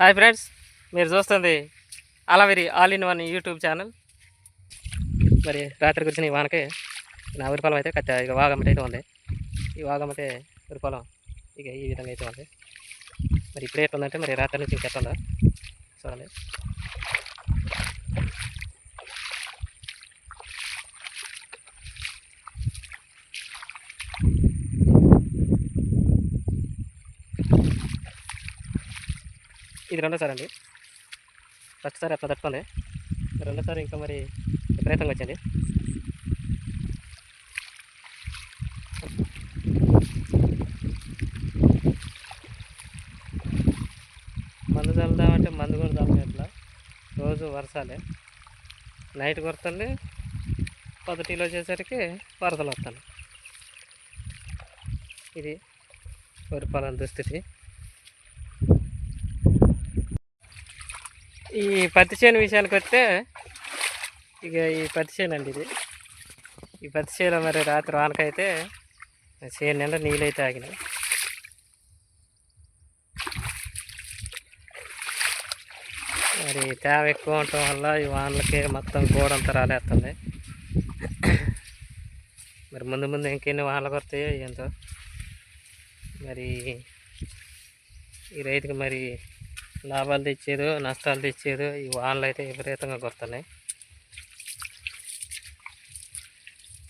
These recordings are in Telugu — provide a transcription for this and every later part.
హాయ్ ఫ్రెండ్స్ మీరు చూస్తుంది అలవిరి all in one YouTube channel. మరి రాత్రి కూర్చుని ఈ వానకి నా ఊరి పొలం అయితే కట్ట ఇక వాగమ్మటి అయితే ఉంది. ఈ వాగమ్మటే ఊరి పొలం ఇక ఈ విధంగా అయితే ఉంది. మరి ఇప్పుడు ఎట్లుందంటే మరి రాత్రి నుంచి ఇంకెట్లుందా? చూడండి ఇది రెండోసారి అండి. ఫస్ట్ సారి అట్లా తట్టుకుంది రెండోసారి ఇంకా మరి విపరీతంగా వచ్చింది. మందు చల్లుదామంటే మందు కూడా చల్లదు ఇట్లా రోజు వర్షాలే. నైట్ కొడుతుంది. పొద్దుటిలో వచ్చేసరికి వరదలు వస్తాను. ఇది వరి పొలం దుస్థితి. ఈ పత్తి చేను విషయానికి వస్తే ఇక ఈ పత్తి చేను అండి ఇది. ఈ పత్తి చేను మరి రాత్రి వానకైతే చేను నిండా నీళ్ళైతే ఆగినాయి. మరి తేవ ఎక్కువ ఉండటం వల్ల ఈ వానలకి మొత్తం గోడంతా రాలేస్తుంది. మరి ముందు ముందు ఇంకెన్ని వానలు కొడతాయో ఏంటో. మరి ఈ రైతుకి మరి లాభాలు తెచ్చేది నష్టాలు తెచ్చేది ఈ వానలు అయితే విపరీతంగా కొడుతున్నాయి.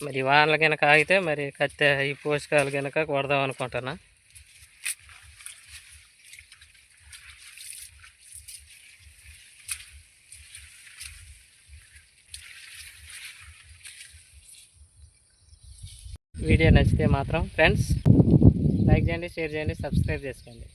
మరి ఈ వానలు కనుక ఆగితే మరి కత్తి ఈ పోషకాలు కనుక కొడదాం అనుకుంటున్నా. వీడియో నచ్చితే మాత్రం ఫ్రెండ్స్ లైక్ చేయండి షేర్ చేయండి సబ్స్క్రైబ్ చేసుకోండి.